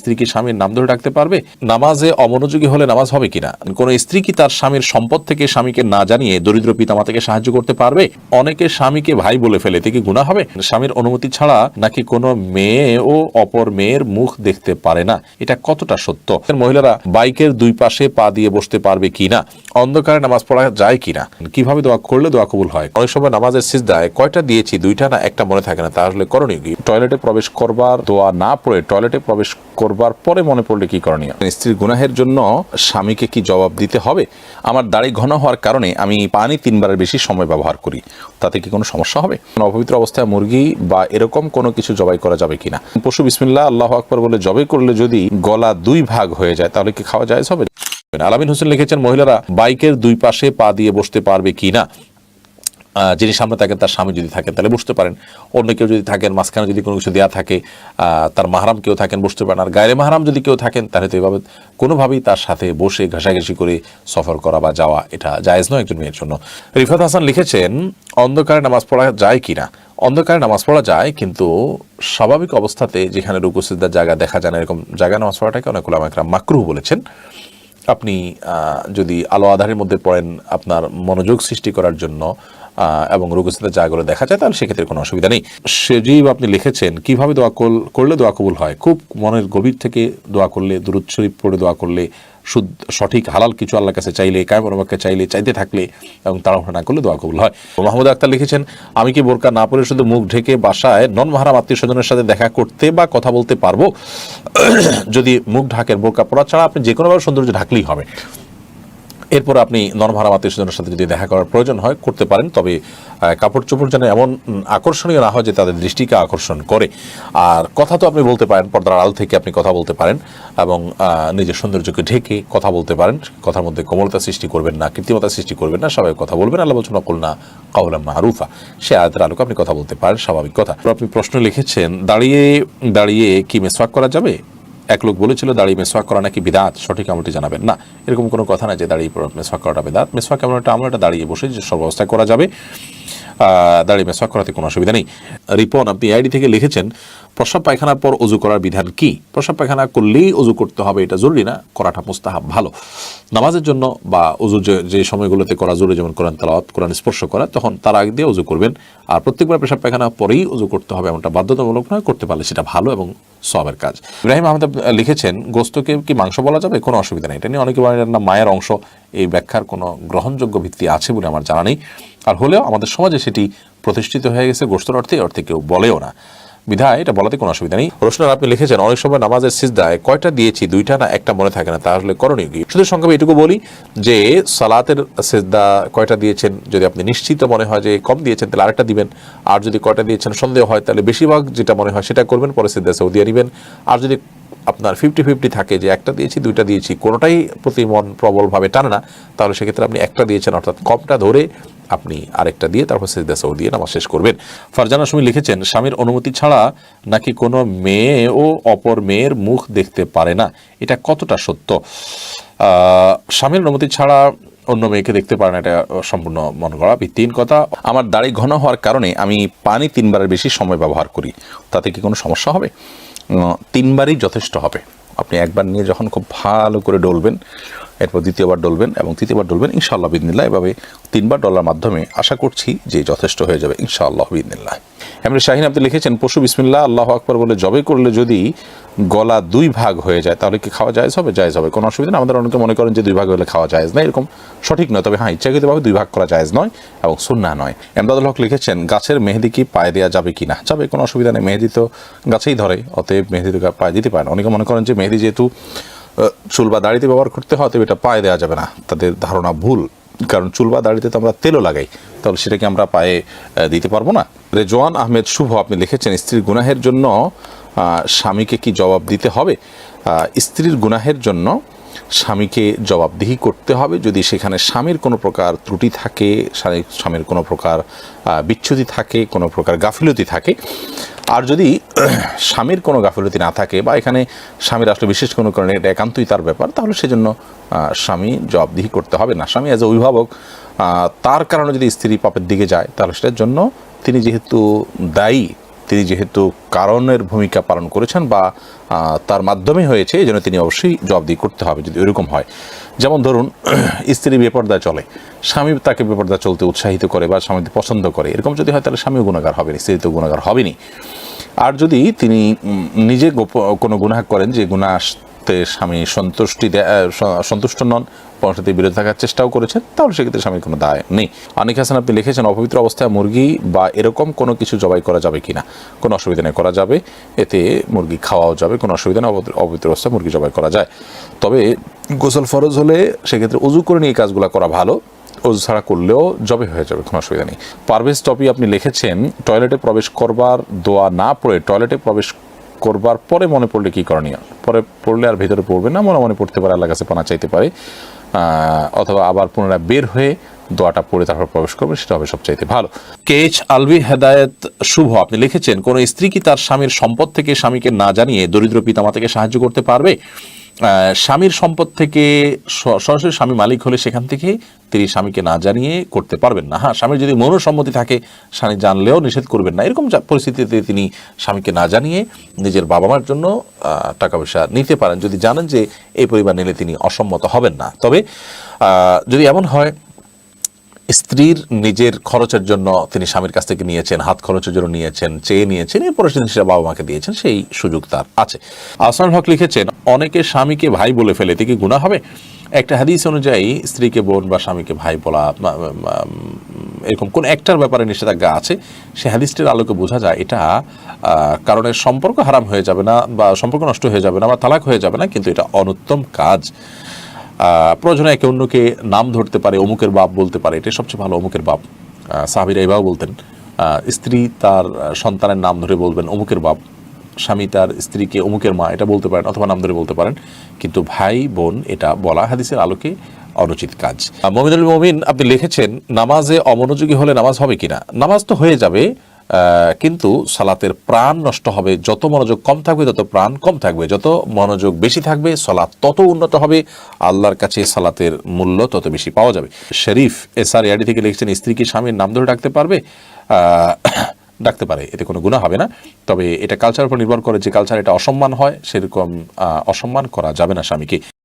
স্ত্রী কি স্বামীর নাম ধরে ডাকতে পারবে? নামাজে অমনোযোগী হলে নামাজ হবে কিনা? কোন স্ত্রী কি তার স্বামীর সম্পদ থেকে স্বামীকে না জানিয়ে দরিদ্র পিতামাতাকে সাহায্য করতে পারবে? অনেকে স্বামীকে ভাই বলে ফেলে, এতে কি গুণা হবে? স্বামীর অনুমতি ছাড়া নাকি কোনো মেয়ে ও অপর মেয়ের মুখ দেখতে পারে না? এটা কতটা সত্য? মহিলারা বাইকের দুই পাশে পা দিয়ে বসতে পারবে কিনা? অন্ধকারে নামাজ পড়া যায় কিনা? কীভাবে দোয়া করলে দোয়া কবুল হয়? অনেক সময় নামাজের সিজদায় কয়টা দিয়েছি, দুইটা না একটা মনে থাকে না। তাহলে করণীয় কি? টয়লেটে প্রবেশ করবার দোয়া না পড়ে টয়লেটে প্রবেশ করবার পরে মনে পড়লে কি করণীয়? স্ত্রীর গুনাহের জন্য স্বামীকে কি জবাব দিতে হবে? আমার দাড়ি ঘন হওয়ার কারণে আমি পানি তিনবারের বেশি সময় ব্যবহার করি। তাতে কি কোনো সমস্যা হবে? অপবিত্র অবস্থায় মুরগি বা এরকম কোনো কিছু জবাই করা যাবে কিনা? পশু বিসমিল্লাহ, আল্লাহ আকবর বলে জবাই করলে যদি গলা দুই ভাগ হয়ে যায়, তাহলে কি খাওয়া যায় হবে? আলামিন হোসেন লিখেছেন, মহিলারা বাইকের দুই পাশে পা দিয়ে বসতে পারবে কিনা? যিনি সামনে থাকেন, তার স্বামী যদি থাকেন, তাহলে বুঝতে পারেন। অন্য কেউ যদি থাকেন, মাঝখানে যদি কোনো কিছু দেওয়া থাকে তার মাহারাম কেউ থাকেন, বুঝতে পারেন। আর গায়ে মাহারাম যদি কেউ থাকেন, তাহলে তো এভাবে কোনোভাবেই তার সাথে বসে ঘাসাঘাসি করে সফর করা বা যাওয়া, এটা জায়েজ নয় একজন মেয়ের জন্য। রিফাত হাসান লিখেছেন, অন্ধকারে নামাজ পড়া যায় কিনা? অন্ধকারে নামাজ পড়া যায়, কিন্তু স্বাভাবিক অবস্থাতে যেখানে রুকুসিদ্দার জায়গা দেখা যায় না, এরকম জায়গায় নামাজ পড়াটাকে অনেকগুলো আমাকে মাকরুহ বলেছেন। আপনি যদি আলো আধারের মধ্যে পড়েন, আপনার মনোযোগ সৃষ্টি করার জন্য এবং রোগস্থিত জায়গাগুলো দেখা যায়, তাহলে সেক্ষেত্রে কোনো অসুবিধা নেই। সেজীব আপনি লিখেছেন, কীভাবে দোয়া করলে দোয়া কবুল হয়? খুব মনের গভীর থেকে দোয়া করলে, দুরুদ শরীফ পড়ে দোয়া করলে শুদ্ধ সঠিক, হালাল কিছু আল্লাহর কাছে চাইলে কায়মরবাকে চাইলে, চাইতে থাকলে এবং তাড়াহুড়া না করলে দোয়া কবুল হয়। মাহমুদ আক্তার লিখেছেন, আমি কি বোরকা না পরে শুধু মুখ ঢেকে বাসায় নন মাহারাম আত্মীয় স্বজনের সাথে দেখা করতে বা কথা বলতে পারব? যদি মুখ ঢাকের বোরকা পরা ছাড়া আপনি যে কোনোভাবে সৌন্দর্য ঢাকলেই হবে। এরপর আপনি নরমাহারাম আত্মীয় স্বজনের সাথে যদি দেখা করার প্রয়োজন হয়, করতে পারেন। তবে কাপড় চোপড় যেন এমন আকর্ষণীয় না হয় যে তাদের দৃষ্টিকে আকর্ষণ করে। আর কথা তো আপনি বলতে পারেন, পর্দার আড়াল থেকে আপনি কথা বলতে পারেন এবং নিজের সৌন্দর্যকে ঢেকে কথা বলতে পারেন। কথার মধ্যে কোমলতা সৃষ্টি করবেন না, কৃত্রিমতা সৃষ্টি করবেন না সবাই কথা বলবেন আল্লাহ বলছেন অকুল না কাউলাম মারুফা সে আয়াতের আলোকে আপনি কথা বলতে পারেন, স্বাভাবিক কথা। আপনি প্রশ্ন লিখেছেন, দাঁড়িয়ে দাঁড়িয়ে কি মেসওয়াক করা যাবে? এক লোক বলেছিল, দাঁড়িয়ে মেসোয়াক করা নাকি বিদাত? সঠিক আমলটি জানাবেন। না, এরকম কোনো কথা না যে, দাঁড়িয়ে মেসোয়াক করাটা বিদাত। মেসোয়াক এমন একটা আমল এটা দাঁড়িয়ে বসে যে সব অবস্থায় করা যাবে। দাঁড়িয়ে মেসওয়াক করাতে কোনো অসুবিধা নেই। রিপন, আপনি আইডি থেকে লিখেছেন প্রস্রাব পায়খানার পর অজু করার বিধান কি? প্রস্রাব পায়খানা করলেই অজু করতে হবে, এটা জরুরি না? করাটা মুস্তাহাব, ভালো। নামাজের জন্য বা অজু যে সময়গুলোতে করা জরুরি, যেমন কোরআন তালাওয়াত, কোরআন স্পর্শ করা, তখন তার আগে দিয়ে অজু করবেন। আর প্রত্যেকবার পেশাব পায়খানা পরেই অজু করতে হবে, এমনটা বাধ্যতামূলক নয়, করতে পারলে সেটা ভালো এবং সবের কাজ। ইব্রাহিম আহমেদ লিখেছেন, গোস্তকে কি মাংস বলা যাবে? কোনো অসুবিধা নেই। এটা নিয়ে অনেকে বলেন, না, মায়ের অংশ। এই ব্যাখ্যার কোনো গ্রহণযোগ্য ভিত্তি আছে বলে আমার জানা নেই। আর হলেও আমাদের সমাজে সেটি প্রতিষ্ঠিত হয়ে গেছে গোস্তর অর্থে অর্থে কেউ বলেও না। বিধায় এটা বলাতে কোনো অসুবিধা নেই। রোশনার, আপনি লিখেছেন, অনেক সময় নামাজের সিজদায় কয়টা দিয়েছি, দুইটা না একটা মনে থাকে না তাহলে করণীয় কি? শুধু সংক্ষেপে এটুকু বলি যে সালাতের সিজদা কয়টা দিয়েছেন, যদি আপনি নিশ্চিত মনে হয় যে কম দিয়েছেন, তাহলে আরেকটা দিবেন। আর যদি কয়টা দিয়েছেন সন্দেহ হয়, তাহলে বেশিরভাগ যেটা মনে হয় সেটা করবেন, পরে সিজদা সেও দিয়ে নেবেন। আর যদি আপনার ফিফটি ফিফটি থাকে যে একটা দিয়েছি, দুইটা দিয়েছি, কোনোটাই প্রতি মন প্রবলভাবে টানে না, তাহলে সেক্ষেত্রে আপনি একটা দিয়েছেন, অর্থাৎ কমটা ধরে আপনি আরেকটা দিয়ে, তারপর সেজদা সৌ দিয়ে নামাজ শেষ করবেন। ফারজানা সুমি লিখেছেন, স্বামীর অনুমতি ছাড়া নাকি কোনো মেয়ে ও অপর মেয়ের মুখ দেখতে পারে না? এটা কতটা সত্য? স্বামীর অনুমতি ছাড়া অন্য মেয়েকে দেখতে পারে না, এটা সম্পূর্ণ মন করা ভিত্তিহীন কথা। আমার দাড়ি ঘন হওয়ার কারণে আমি পানি তিনবারের বেশি সময় ব্যবহার করি। তাতে কি কোনো সমস্যা হবে? তিনবারই যথেষ্ট হবে। আপনি একবার নিয়ে যখন খুব ভালো করে ডলবেন, এরপর দ্বিতীয়বার ডলবেন এবং তৃতীয়বার ডলবেন, ইনশাআল্লাহ বিদিনিল্লাহ এভাবে তিনবার ডলার মাধ্যমে আশা করছি যে যথেষ্ট হয়ে যাবে, ইনশাআল্লাহ বিদিনিল্লাহ এমনি শাহিন আপনি লিখেছেন, পশু বিসমিল্লাহ, আল্লাহ আকবর বলে জবে করলে যদি গলা দুই ভাগ হয়ে যায়, তাহলে কি খাওয়া যায় হবে? জায়জ হবে। কোনো অসুবিধা না আমাদের অনেকে মনে করেন যে দুই ভাগ হলে খাওয়া যায় না, এরকম সঠিক নয়। তবে হ্যাঁ ইচ্ছাকৃতভাবে দুই ভাগ করা যায় নয় এবং সুন্না নয়। এমদাদুল হক লিখেছেন, গাছের মেহেদি কি পায়ে দেওয়া যাবে কি না যাবে, কোনো অসুবিধা নেই। মেহেদি তো গাছেই ধরে, অতএব মেহেদি তো পায়ে দিতে পারে অনেকে মনে করেন যে মেহেদি যেহেতু চুল বা দাড়িতে ব্যবহার করতে হয় তবে এটা পায়ে দেওয়া যাবে না। তাদের ধারণা ভুল। কারণ চুল বা দাড়িতে তো আমরা তেলও লাগাই তাহলে সেটাকে আমরা পায়ে দিতে পারব না। রেজওয়ান আহমেদ শুভ আপনি লিখেছেন স্ত্রীর গুনাহের জন্য স্বামীকে কি জবাব দিতে হবে? স্ত্রীর গুনাহের জন্য স্বামীকে জবাবদিহি করতে হবে। যদি সেখানে স্বামীর কোনো প্রকার ত্রুটি থাকে স্বামীর কোনো প্রকার আহ, বিচ্যুতি থাকে কোনো প্রকার গাফিলতি থাকে আর যদি স্বামীর কোনো গাফিলতি না থাকে বা এখানে স্বামীর আসলে বিশেষ কোনো কারণে এটা একান্তই তার ব্যাপার, তাহলে সেজন্য স্বামী জবাবদিহি করতে হবে না। স্বামী অ্যাজ এ অভিভাবক তার কারণে যদি স্ত্রী পাপের দিকে যায়, তাহলে সেটার জন্য তিনি যেহেতু দায়ী তিনি যেহেতু কারণের ভূমিকা পালন করেছেন বা তার মাধ্যমে হয়েছে এই জন্য তিনি অবশ্যই জবাবদিহি করতে হবে যদি এরকম হয়। যেমন ধরুন, স্ত্রী বেপর্দায় চলে। স্বামী তাকে বেপর্দা চলতে উৎসাহিত করে বা স্বামীকে পছন্দ করে। এরকম যদি হয়, তাহলে স্বামীও গুণাগার হবেন, স্ত্রী তো গুণাগার হবেনি আর যদি তিনি নিজে কোনো গুনাহ করেন যে গুণা আসতে স্বামী সন্তুষ্টি সন্তুষ্ট নন, পরবর্তীতে বিরত থাকার চেষ্টাও করেছেন, তাহলে সেক্ষেত্রে স্বামীর কোনো দায় নেই। অনেক হাসান, আপনি লিখেছেন, অপবিত্র অবস্থায় মুরগি বা এরকম কোনো কিছু জবাই করা যাবে কি না কোনো অসুবিধা নেই, করা যাবে। এতে মুরগি খাওয়াও যাবে, কোনো অসুবিধা নেই, অপবিত্র- অবস্থায় মুরগি জবাই করা যায়। তবে গোসল ফরজ হলে সেক্ষেত্রে উজু করে নিয়ে কাজগুলো করা ভালো। ওজ ছাড়া করলেও জবে হয়ে যাবে, কোনো অসুবিধা নেই। পারভেজ টপি আপনি লিখেছেন, টয়লেটে প্রবেশ করবার দোয়া না পড়ে টয়লেটে প্রবেশ করবার পরে মনে পড়লে কি করণীয়? পরে পড়লে আর ভেতরে পড়বে না, মনে মনে পড়তে পারে আল্লাহ কাছে পানা চাইতে পারে। অথবা আবার পুনরায় বের হয়ে দোয়াটা পড়ে তারপর প্রবেশ করবে, সেটা হবে সবচাইতে ভালো। কে এইচ আলবি হেদায়ত শুভ, আপনি লিখেছেন, কোন স্ত্রী কি তার স্বামীর সম্পদ থেকে স্বামীকে না জানিয়ে দরিদ্র পিতামাতাকে সাহায্য করতে পারবে? স্বামীর সম্পদ থেকে সরাসরি স্বামী মালিক হলে সেখান থেকে তিনি স্বামীকে না জানিয়ে করতে পারবেন না। হ্যাঁ স্বামীর যদি মনোসম্মতি থাকে, স্বামী জানলেও নিষেধ করবেন না। এরকম পরিস্থিতিতে তিনি স্বামীকে না জানিয়ে নিজের বাবা মার জন্য টাকা পয়সা নিতে পারেন। যদি জানেন যে এই পরিবার নিলে তিনি অসম্মত হবেন না। তবে যদি এমন হয় স্ত্রীর নিজের খরচের জন্য তিনি স্বামীর কাছ থেকে নিয়েছেন হাত খরচের জন্য নিয়েছেন চেয়ে নিয়েছেন এরপরে তিনি সেটা বাবা মাকে দিয়েছেন সেই সুযোগ তার আছে। আসমান হক লিখেছেন অনেকে স্বামীকে ভাই বলে ফেলে এতে কি গুণা হবে? একটা হাদিস অনুযায়ী স্ত্রীকে বোন বা স্বামীকে ভাই বলা এরকম কোন একটার ব্যাপারে নিষেধাজ্ঞা আছে? সে হাদিসটির আলোকে বোঝা যায় এটা আহ, কারণের সম্পর্ক হারাম হয়ে যাবে না বা সম্পর্ক নষ্ট হয়ে যাবে না বা তালাক হয়ে যাবে না কিন্তু এটা অনুত্তম কাজ। প্রয়োজনে একে অন্যকে নাম ধরতে পারে, অমুকের বাপ বলতে পারে, এটাই সবচেয়ে ভালো, অমুকের বাপ। সাহাবীরা এভাবে বলতেন। স্ত্রী তার সন্তানের নাম ধরে বলবেন, অমুকের বাপ। স্বামী তার স্ত্রীকে অমুকের মা, এটা বলতে পারেন অথবা নাম ধরে বলতে পারেন। কিন্তু ভাই, বোন, এটা বলা হাদিসের আলোকে অনুচিত কাজ। মমিনুল মমিন আপনি লিখেছেন, নামাজে অমনোযোগী হলে নামাজ হবে কিনা? নামাজ তো হয়ে যাবে কিন্তু সালাতের প্রাণ নষ্ট হবে। যত মনোযোগ কম থাকবে, তত প্রাণ কম থাকবে। যত মনোযোগ বেশি থাকবে, সালাত তত উন্নত হবে। আল্লাহর কাছে সালাতের মূল্য তত বেশি পাওয়া যাবে। শরীফ এস আর ইয়াডি থেকে লিখছেন, স্ত্রী কি স্বামীর নাম ধরে ডাকতে পারবে? ডাকতে পারে, এতে কোনো গুণা হবে না। তবে এটা কালচারের উপর নির্ভর করে যে কালচার এটা অসম্মান হয়, সেরকম অসম্মান করা যাবে না স্বামীকে।